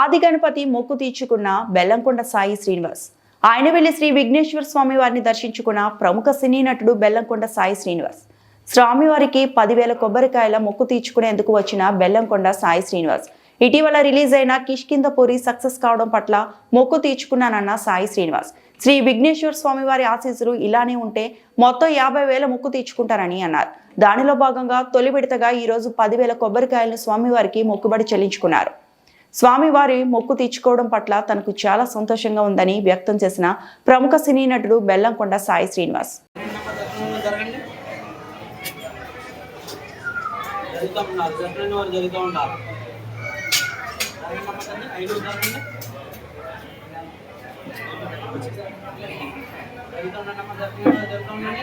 ఆది గణపతి మొక్కు తీర్చుకున్న బెల్లంకొండ సాయి శ్రీనివాస్. ఆయన వెళ్ళి శ్రీ విఘ్నేశ్వర స్వామి వారిని దర్శించుకున్న ప్రముఖ సినీ నటుడు బెల్లంకొండ సాయి శ్రీనివాస్. స్వామివారికి పదివేల కొబ్బరికాయల మొక్కు తీర్చుకునేందుకు వచ్చిన బెల్లంకొండ సాయి శ్రీనివాస్. ఇటీవల రిలీజ్ అయిన కిష్కిందపూరి సక్సెస్ కావడం పట్ల మొక్కు తీర్చుకున్నానన్న సాయి శ్రీనివాస్. శ్రీ విఘ్నేశ్వర స్వామి వారి ఆశీస్సులు ఇలానే ఉంటే మొత్తం యాభై వేల మొక్కు తీర్చుకుంటారని అన్నారు. దానిలో భాగంగా తొలి విడతగా ఈ రోజు పదివేల కొబ్బరికాయలను స్వామివారికి మొక్కుబడి చెల్లించుకున్నారు. స్వామివారి మొక్కు తీర్చుకోవడం పట్ల తనకు చాలా సంతోషంగా ఉందని వ్యక్తం చేసిన ప్రముఖ సినీ నటుడు బెల్లంకొండ సాయి శ్రీనివాస్. జరుగుతూ ఉండాలి. వారు జరుగుతూ జరుగుతూ ఉండండి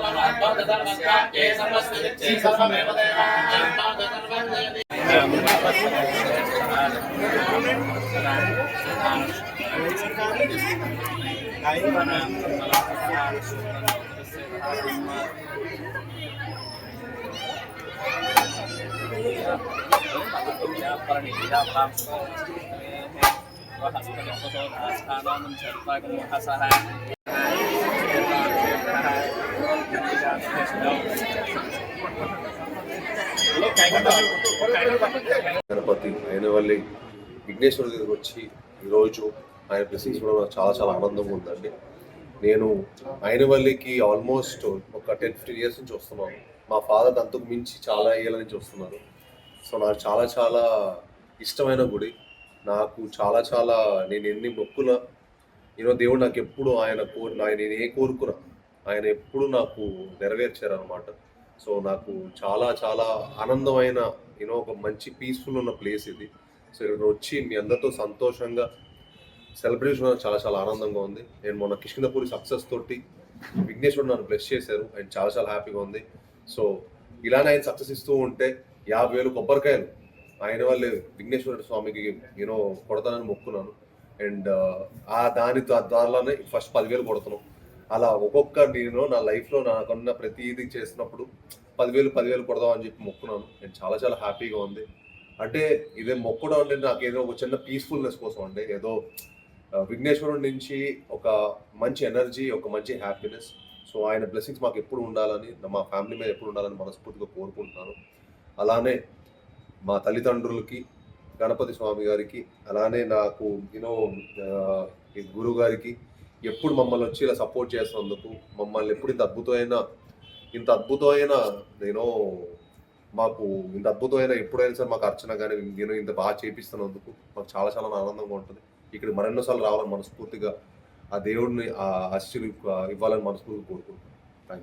వారు జరుగుతూ ఉండండి. నమోనజం వైదే శ్రవణాయ గణపతి ఆయనవల్లి విఘ్నేశ్వర దగ్గరికి వచ్చి ఈరోజు ఆయన బ్లెస్సింగ్స్ కూడా నాకు చాలా చాలా ఆనందంగా ఉందండి. నేను ఆయనవల్లికి ఆల్మోస్ట్ ఒక టెన్ ఫిఫ్టీన్ ఇయర్స్ నుంచి వస్తున్నాను. మా ఫాదర్ అంతకు మించి చాలా ఏళ్ళ నుంచి వస్తున్నాను సో నాకు చాలా చాలా ఇష్టమైన గుడి. నాకు చాలా చాలా నేను ఎన్ని మొక్కుల ఈరోజు దేవుడు నాకు ఎప్పుడు ఆయన కోరి నేను ఏ కోరుకున్నా ఆయన ఎప్పుడు నాకు నెరవేర్చారు అనమాట సో నాకు చాలా చాలా ఆనందమైన యూనో ఒక మంచి పీస్ఫుల్ ఉన్న ప్లేస్ ఇది. సో ఇక్కడ వచ్చి మీ అందరితో సంతోషంగా సెలబ్రేషన్ చాలా చాలా ఆనందంగా ఉంది. నేను మొన్న కిష్కిందపూరి సక్సెస్ తోటి విఘ్నేశ్వరుడు నన్ను బ్లెస్ చేశారు. అండ్ చాలా చాలా హ్యాపీగా ఉంది. సో ఇలానే ఆయన సక్సెస్ ఇస్తూ ఉంటే యాభై వేలు కొబ్బరికాయలు ఆయన వాళ్ళే విఘ్నేశ్వర స్వామికి యూనో కొడతానని మొక్కున్నాను. అండ్ ఆ దాని దానిలోనే ఫస్ట్ పదివేలు కొడుతున్నాం. అలా ఒక్కొక్క నేను నా లైఫ్లో నాకున్న ప్రతిదీ చేసినప్పుడు పదివేలు పదివేలు కొడదాం అని చెప్పి మొక్కున్నాను. నేను చాలా చాలా హ్యాపీగా ఉంది. అంటే ఇదే మొక్కడం అంటే నాకు ఏదో ఒక చిన్న పీస్ఫుల్నెస్ కోసం అండి. ఏదో విఘ్నేశ్వరుడు నుంచి ఒక మంచి ఎనర్జీ ఒక మంచి హ్యాపీనెస్. సో ఆయన బ్లెస్సింగ్స్ మాకు ఎప్పుడు ఉండాలని మా ఫ్యామిలీ మీద ఎప్పుడు ఉండాలని మనస్ఫూర్తిగా కోరుకుంటున్నాను. అలానే మా తల్లిదండ్రులకి గణపతి స్వామి గారికి అలానే నాకు యూనో గురువు గారికి ఎప్పుడు మమ్మల్ని వచ్చి ఇలా సపోర్ట్ చేసినందుకు మమ్మల్ని ఎప్పుడు ఇంత అద్భుతమైన ఇంత అద్భుతమైన నేను మాకు ఇంత అద్భుతమైన ఎప్పుడైనా సరే మాకు అర్చన కానీ నేను ఇంత బాగా చేపిస్తున్నందుకు మాకు చాలా చాలా ఆనందంగా ఉంటుంది. ఇక్కడ మరెన్నోసార్లు రావాలని మనస్ఫూర్తిగా ఆ దేవుడిని ఆ అశ్చులు ఇవ్వాలని మనస్ఫూర్తిగా కోరుకుంటున్నాను.